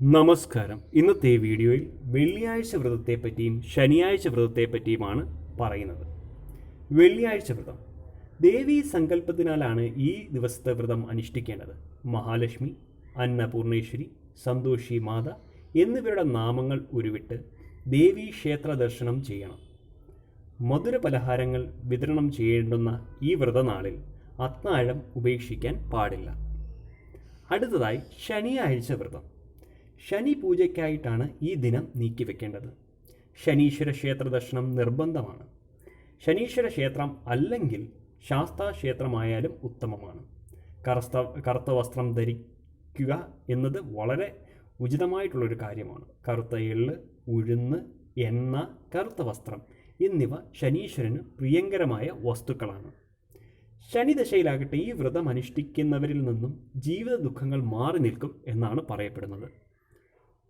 നമസ്കാരം. ഇന്നത്തെ വീഡിയോയിൽ വെള്ളിയാഴ്ച വ്രതത്തെ പറ്റിയും ശനിയാഴ്ച വ്രതത്തെ പറ്റിയുമാണ് പറയുന്നത്. വെള്ളിയാഴ്ച വ്രതം. ദേവീ സങ്കല്പത്തിനാലാണ് ഈ ദിവസത്തെ വ്രതം അനുഷ്ഠിക്കേണ്ടത്. മഹാലക്ഷ്മി അന്നപൂർണേശ്വരി സന്തോഷി മാത എന്നിവരുടെ നാമങ്ങൾ ഉരുവിട്ട് ദേവീ ക്ഷേത്ര ദർശനം ചെയ്യണം. മധുര പലഹാരങ്ങൾ വിതരണം ചെയ്യേണ്ടുന്ന ഈ വ്രതനാളിൽ അത്താഴം ഉപേക്ഷിക്കാൻ പാടില്ല. അടുത്തതായി ശനിയാഴ്ച വ്രതം. ശനി പൂജയ്ക്കായിട്ടാണ് ഈ ദിനം നീക്കിവെക്കേണ്ടത്. ശനീശ്വര ക്ഷേത്ര ദർശനം നിർബന്ധമാണ്. ശനീശ്വര ക്ഷേത്രം അല്ലെങ്കിൽ ശാസ്താ ക്ഷേത്രമായാലും ഉത്തമമാണ്. കറുത്ത കറുത്ത വസ്ത്രം ധരിക്കുക എന്നത് വളരെ ഉചിതമായിട്ടുള്ളൊരു കാര്യമാണ്. കറുത്ത എള്ള് ഉഴുന്ന് എണ്ണ കറുത്ത വസ്ത്രം എന്നിവ ശനീശ്വരന് പ്രിയങ്കരമായ വസ്തുക്കളാണ്. ശനിദശയിലാകട്ടെ ഈ വ്രതം അനുഷ്ഠിക്കുന്നവരിൽ നിന്നും ജീവിത ദുഃഖങ്ങൾ മാറി നിൽക്കും എന്നാണ് പറയപ്പെടുന്നത്.